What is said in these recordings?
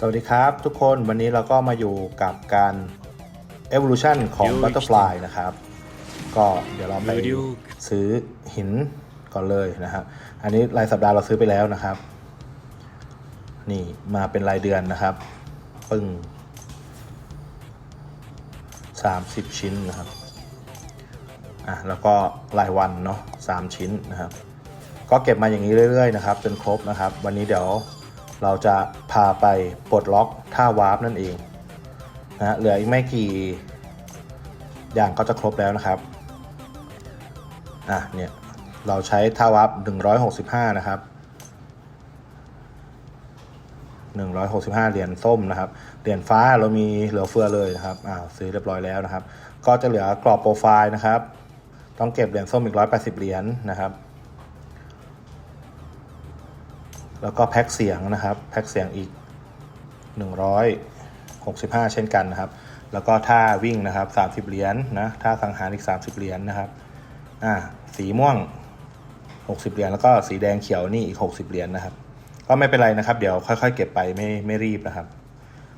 สวัสดีครับทุกคนวันนี้เราก็มาอยู่กับการ evolution ของ butterfly นะครับ ก็เดี๋ยวเราไปซื้อหินก่อนเลยนะครับ อันนี้รายสัปดาห์เราซื้อไปแล้วนะครับ นี่มาเป็นรายเดือนนะครับปึ้ง30ชิ้นนะครับอะแล้วก็รายวันเนาะ3ชิ้นนะครับ ก็เก็บมาอย่างนี้เรื่อยๆนะครับจนครบนะครับ วันนี้เดี๋ยว เราจะพาไปปลดล็อกท่าวาร์ปนั่นเองนะฮะเหลืออีกไม่กี่อย่างก็จะครบแล้วนะครับอะเนี่ยเราใช้ท่าวาร์ป165 นะครับ 165 เหรียญส้มนะครับ เหรียญฟ้าเรามีเหลือเฟือเลยนะครับอ่าซื้อเรียบร้อยแล้วนะครับ ก็จะเหลือกรอบโปรไฟล์นะครับ ต้องเก็บเหรียญส้มอีก 180 เหรียญนะครับ แล้วก็แพ็คเสียงนะครับแพ็คเสียงอีก 165 เช่นกันนะครับ แล้วก็ท่าวิ่งนะครับ 30 เหรียญนนะท่าสังหารอีก 30 เหรียญนนะครับอ่าสีม่วง 60 เหรียญแล้วก็สีแดงเขียวนี่อีก 60 เหรียญนนะครับ ก็ไม่เป็นไรนะครับ เดี๋ยวค่อย ๆ เก็บไปไม่ไม่รีบนะครับ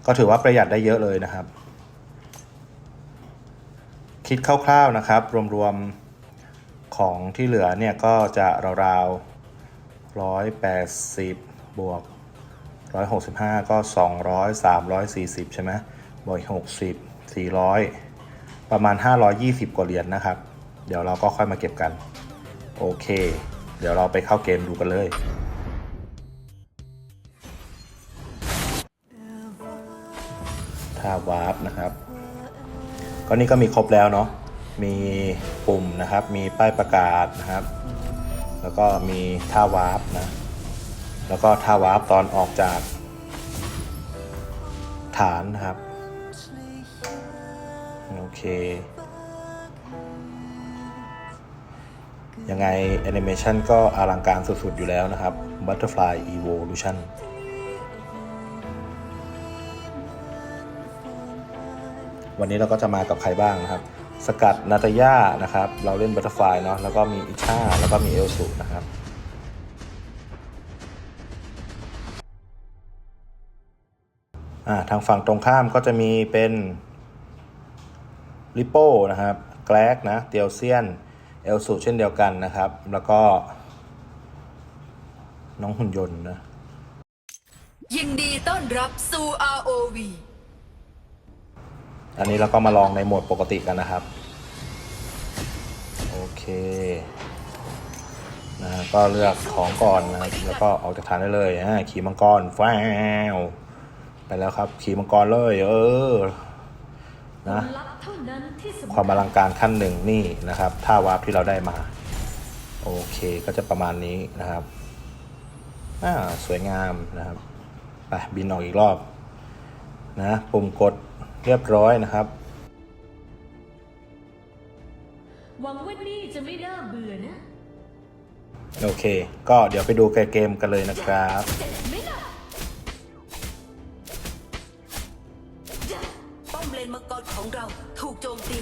ก็ถือว่าประหยัดได้เยอะเลยนะครับ คิดคร่าวๆนะครับ รวมๆของที่เหลือเนี่ยก็จะราวๆ ร้อยแปดสิบบวกร้อยหกสิบห้าก็สองร้อยสามร้อยสี่สิบใช่ไหมบวกหกสิบสี่ร้อยประมาณห้าร้อยยี่สิบกว่าเหรียญนะครับ เดี๋ยวเราก็ค่อยมาเก็บกัน โอเค เดี๋ยวเราไปเข้าเกมดูกันเลยท่าวาร์ปนะครับ ก็นี่ก็มีครบแล้วเนาะ มีปุ่มนะครับ มีป้ายประกาศนะครับ แล้วก็มีท่าวาร์ปนะ แล้วก็ท่าวาร์ปตอนออกจากฐานนะครับ โอเค ยังไงแอนิเมชันก็อลังการสุด ๆ อยู่แล้วนะครับ Butterfly Evolution วันนี้เราก็จะมากับใครบ้างนะครับ สกัดนาตาย่านะครับ เราเล่นบัตเตอร์ฟลายเนาะแล้วก็มีอิชาแล้วก็มีเอลสุนะครับอ่าทางฝั่งตรงข้ามก็จะมีเป็นลิโป้นะครับแกลกนะเตียวเซียน เอลสุเช่นเดียวกันนะครับ แล้วก็ น้องหุ่นยนต์นะยินดีต้อนรับสู่ ROV อันนี้เราก็มาลองในโหมดปกติกันนะครับ โอเคนะก็เลือกของก่อนนะครับแล้วก็ออกจากฐานได้เลยอ่าขี่มังกรแฟวไปแล้วครับ ขี่มังกรเลย เออนะความอลังการขั้นหนึ่งนี่นะครับท่าวาร์ปที่เราได้มา โอเคก็จะประมาณนี้นะครับอ่าสวยงามนะครับไปบินออกอีกรอบนะปุ่มกด เรียบร้อยนะครับ หวังว่านี่จะไม่น่าเบื่อนะโอเค ก็เดี๋ยวไปดูเกมกันเลยนะครับไม่น่าป้อมเลนมังกรของเราถูกโจมตี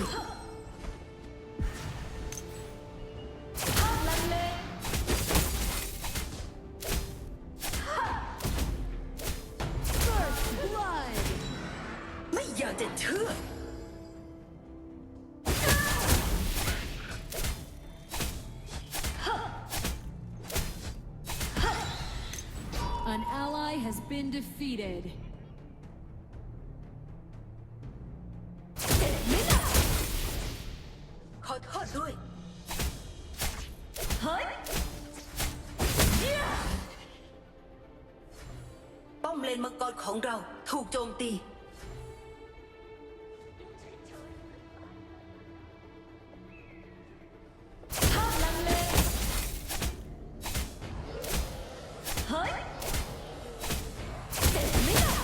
ของเราถูกโจมตีลังเลเฮ้ยไม่น่า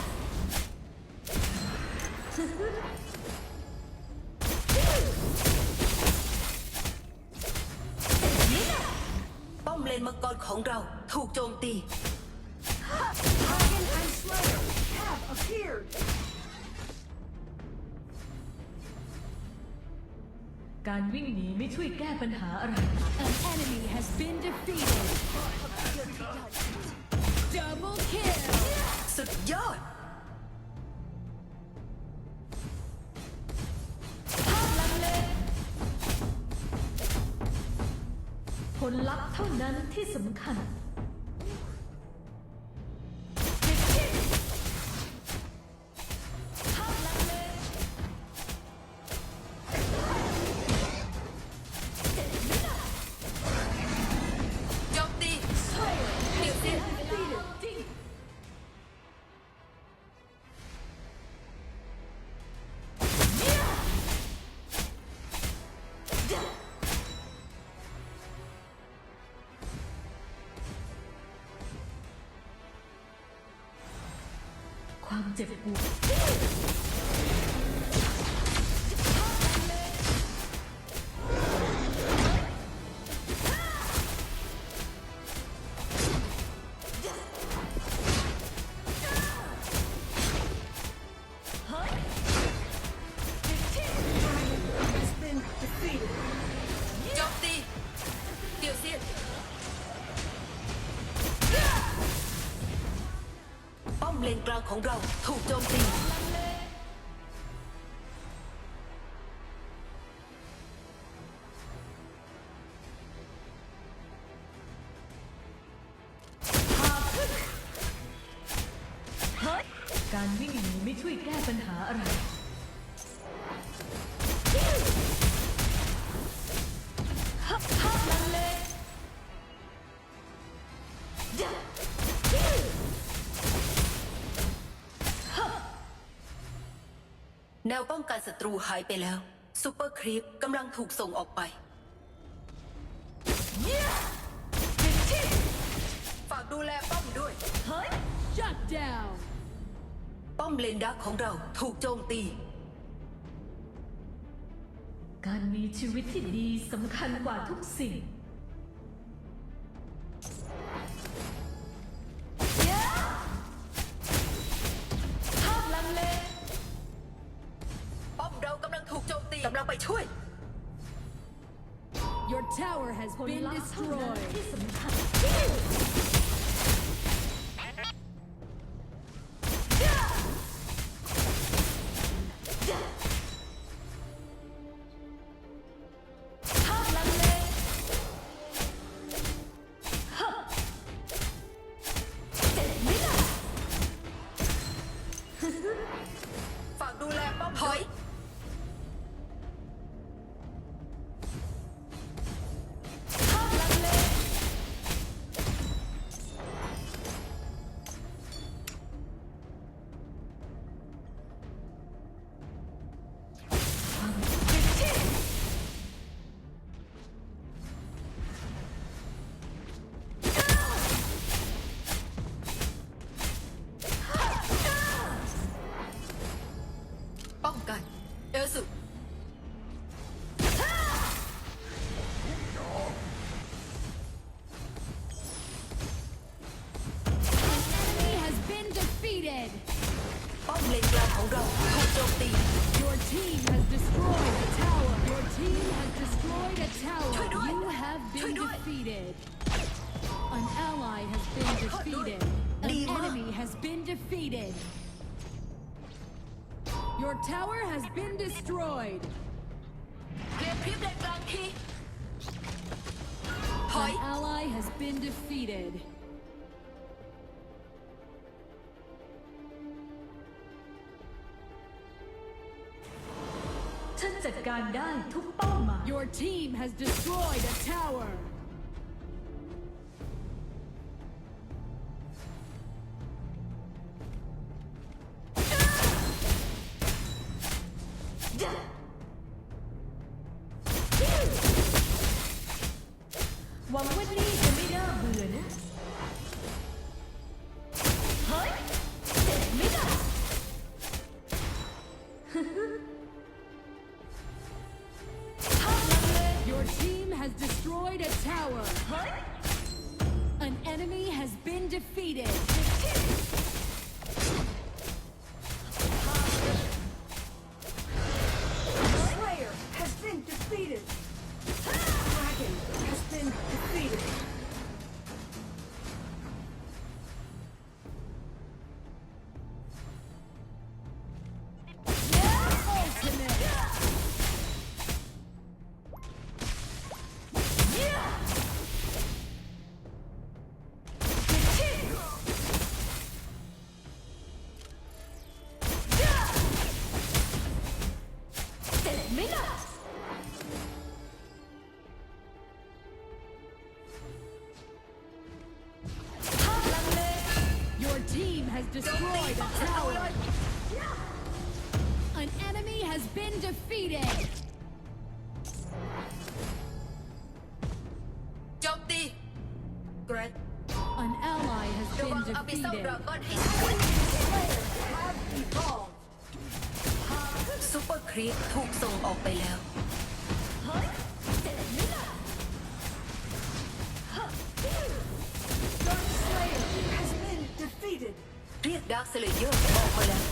ป้อมเลนมังกรของเราถูกโจมตี การวิ่งหนีไม่ช่วยแก้ปัญหาอะไร An enemy has been defeated. Double kill. สุดยอด ผลลัพธ์เท่านั้นที่สำคัญ เจ็บปวด เลนกลางของเราถูกโจมตี องกันศัตรูหายไปแล้วซูเปอร์ครีปกำลังถูกส่งออกไป ฝากดูแลป้อมด้วย Huh? Shut down! ป้อมเลนดักของเราถูกโจมตี การมีชีวิตที่ดีสำคัญกว่าทุกสิ่ง tower has been destroyed. An ally has been defeated. Your team has destroyed a tower. An ally has ระวั been งอาบิเซล defeated. ดราก้อนให้ Have evolved. ซูเปอร์ครีปถูกส่งออกไปแล้ว Dark Slayer has been defeated. เรียกดาร์คสเลเยอร์ออกมาแล้ว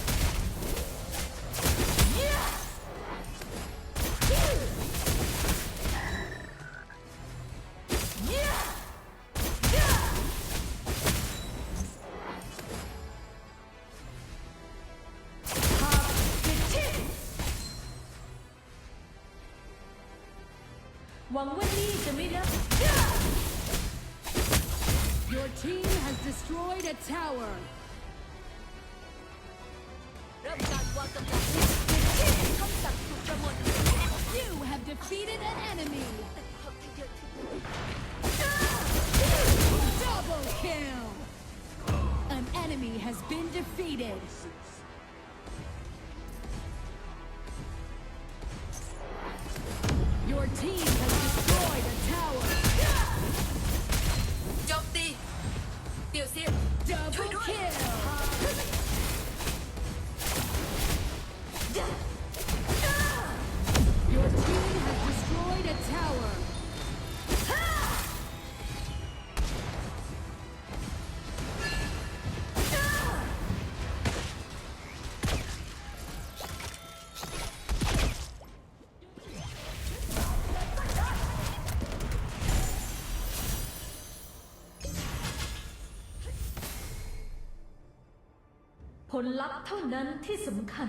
ผลลัพธ์เท่านั้นที่สำคัญ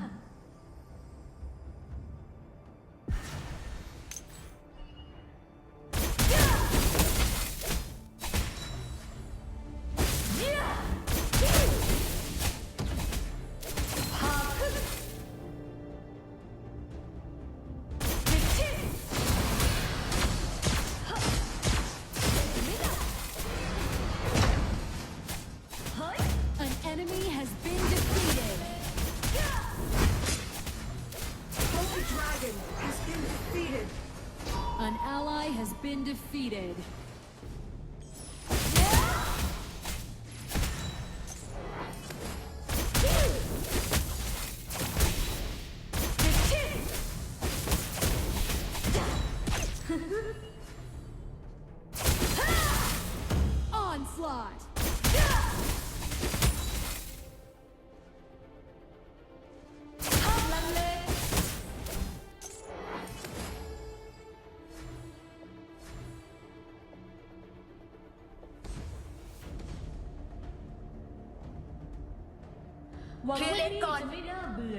Onslaught! หวังว่านี่จะไม่น่าเบื่อ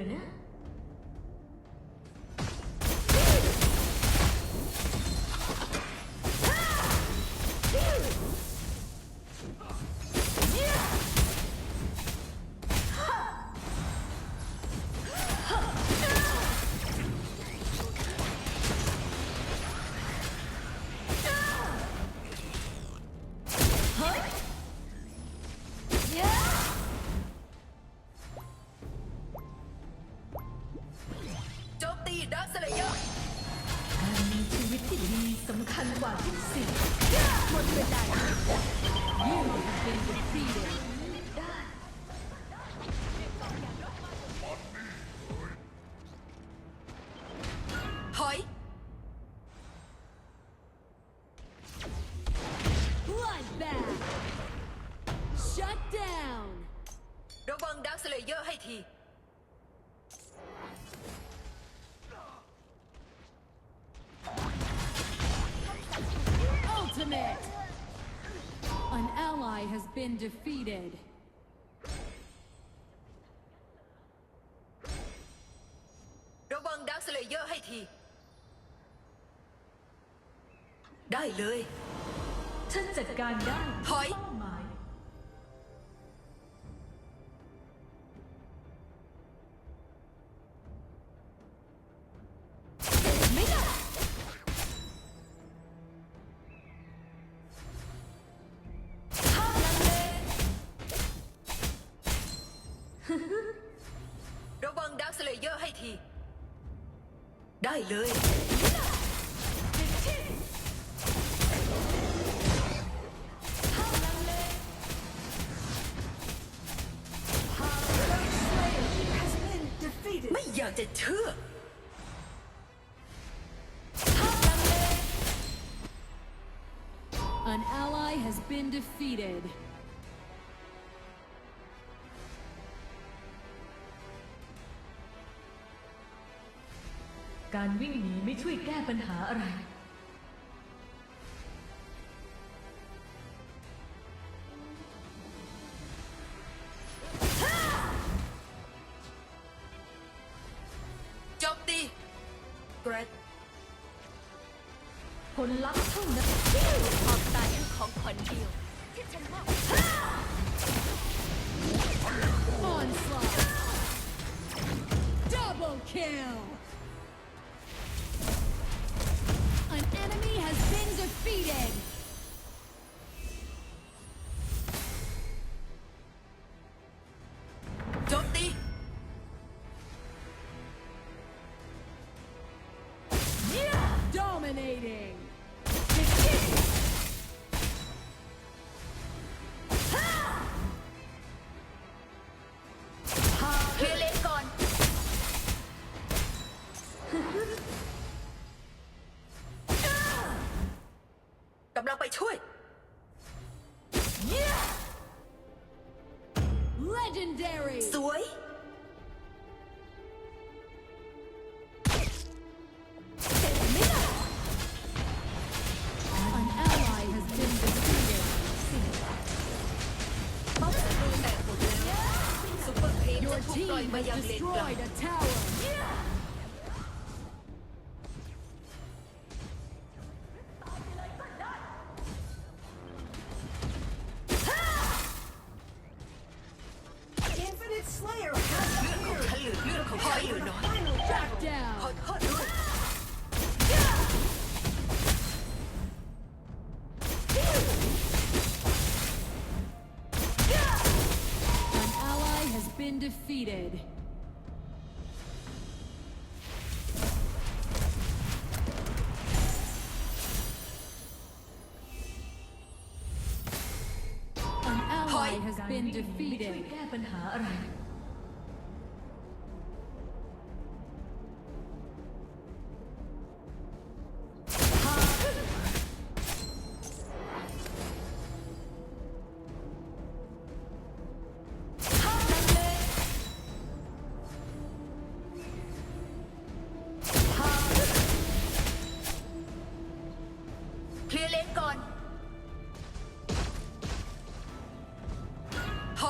กว่าทุกสิ่ง หมดเวลา You have been defeated. เลย ฉันจัดการได้ถอยไม่ได้ ห้าลังเลระวังดักสเลเยอร์ให้ที ได้เลย จะเชื่อการวิ่งหนีไม่ช่วยแก้ปัญหาอะไร my toy! defeated. An ally has been defeated.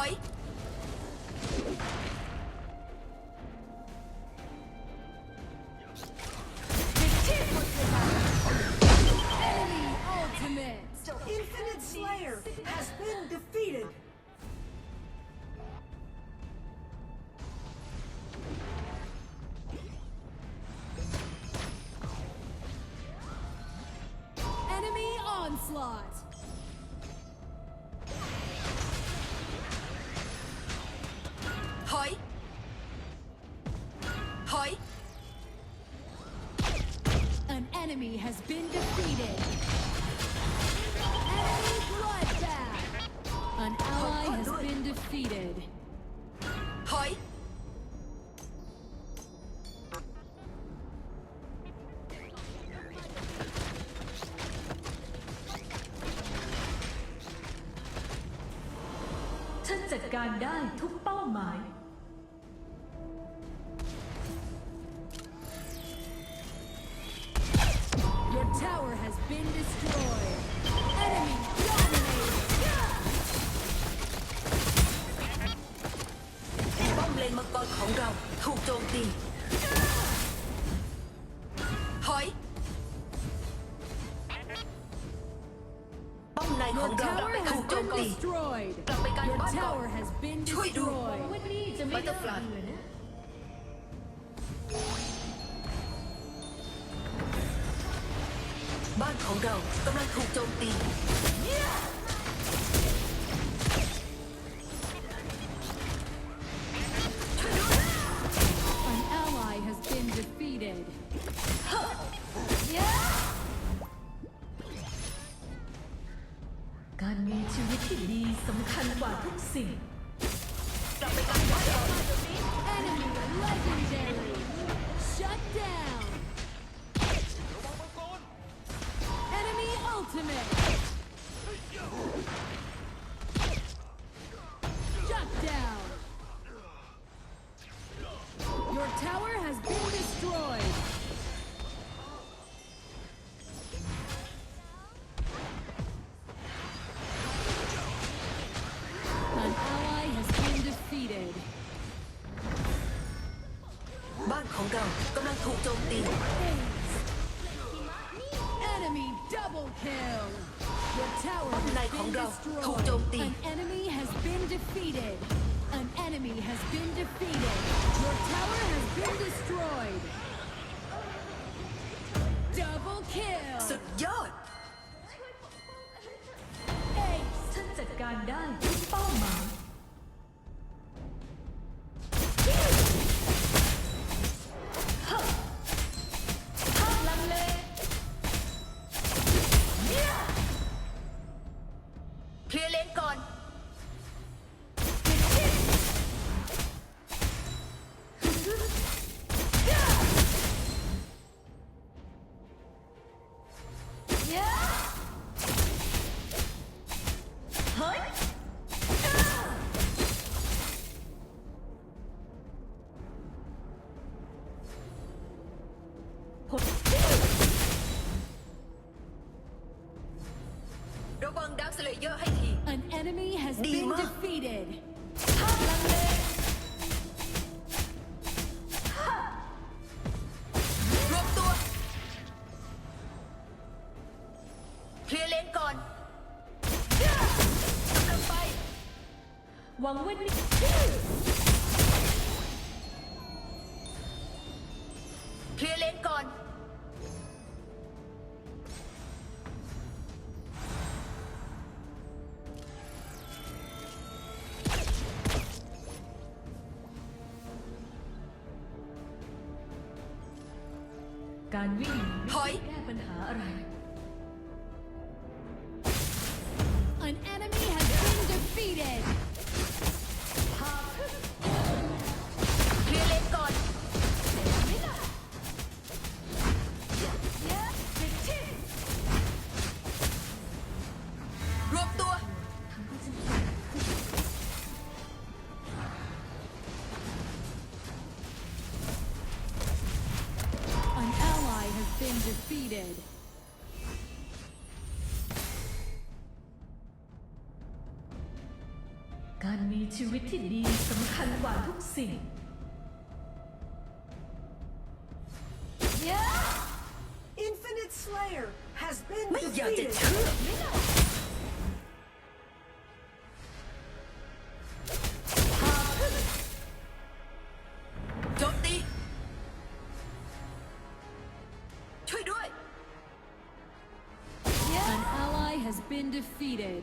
hoy. has been defeated. Enemy bloodbath. An ally has been defeated. Hoi. Gandai. ของเรากำลังถูกโจมตีการมีชีวิตที่ดีสำคัญกว่าทุกสิ่ง กำลังถูกโจมตี Enemy double kill. Your tower ป้อม has ในของ been เราถูกโจม destroyed. ตี An enemy has been defeated. An enemy has been defeated. Your tower has been destroyed. Double สุ kill. ดยอด Ace. ฉันจัดการได้ทุกเป้าหมาย เลเยอร์ให้ที An enemy has been Dima. defeated. ห้ามลังเลรวมตัว เคลียร์เลนก่อนกำลังไป หวังว่านี่ ชีวิตที่ดีสำคัญกว่าทุกสิ่ง Infinite Slayer has been ไม่อยากจะ defeated. เชื่อ โจมตี ช่วยด้วย An ally has been defeated.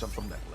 jump from there.